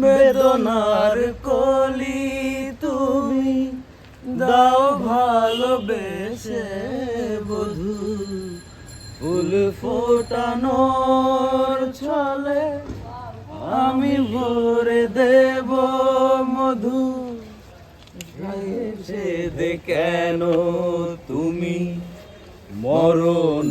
বেদনার কলি তুমি দাও ভালোবেসে বধু। ফুল ফোটানোর ছলে আমি ভরে দেব মধু। দে কেন তুমি মরণ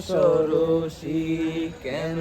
সরসী কেন?